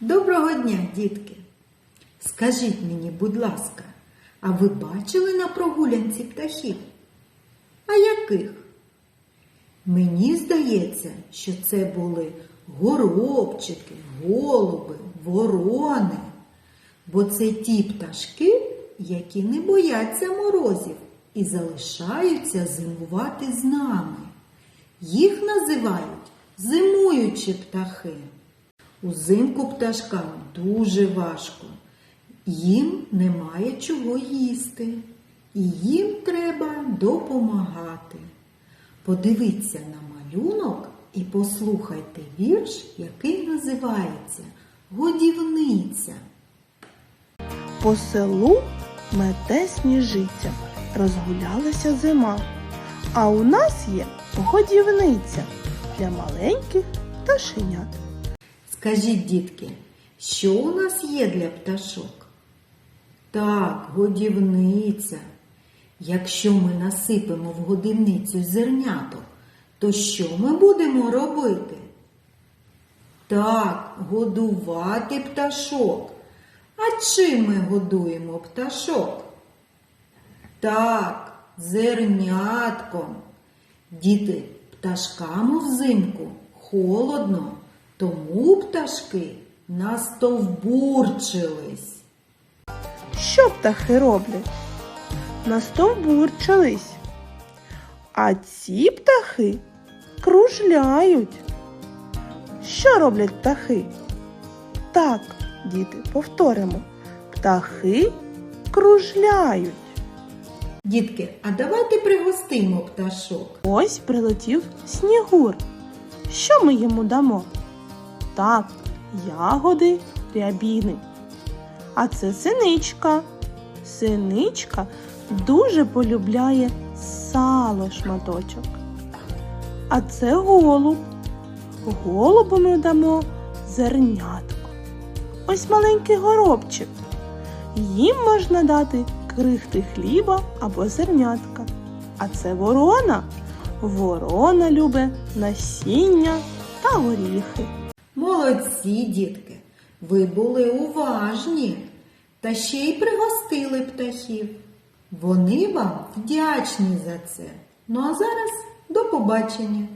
Доброго дня, дітки! Скажіть мені, будь ласка, а ви бачили на прогулянці птахів? А яких? Мені здається, що це були горобчики, голуби, ворони, бо це ті пташки, які не бояться морозів і залишаються зимувати з нами. Їх називають зимуючі птахи. Узимку пташкам дуже важко. Їм немає чого їсти, і їм треба допомагати. Подивіться на малюнок і послухайте вірш, який називається Годівниця. По селу мете сніжиця, розгулялася зима. А у нас є годівниця для маленьких пташенят. Скажіть, дітки, що у нас є для пташок? Так, годівниця. Якщо ми насипемо в годівницю зерняток, то що ми будемо робити? Так, годувати пташок. А чим ми годуємо пташок? Так, зернятком. Діти, пташкам взимку холодно, тому пташки настовбурчились. Що птахи роблять? Настовбурчились. А ці птахи кружляють. Що роблять птахи? Так, діти, повторимо. Птахи кружляють. Дітки, а давайте пригостимо пташок. Ось прилетів снігур. Що ми йому дамо? Так, ягоди рябіни. А це синичка. Синичка дуже полюбляє сало шматочок. А це голуб. Голубу ми дамо зернятко. Ось маленький горобчик. Їм можна дати крихти хліба або зернятка. А це ворона. Ворона любить насіння та горіхи. Молодці, дітки, ви були уважні та ще й пригостили птахів. Вони вам вдячні за це. Ну а зараз до побачення.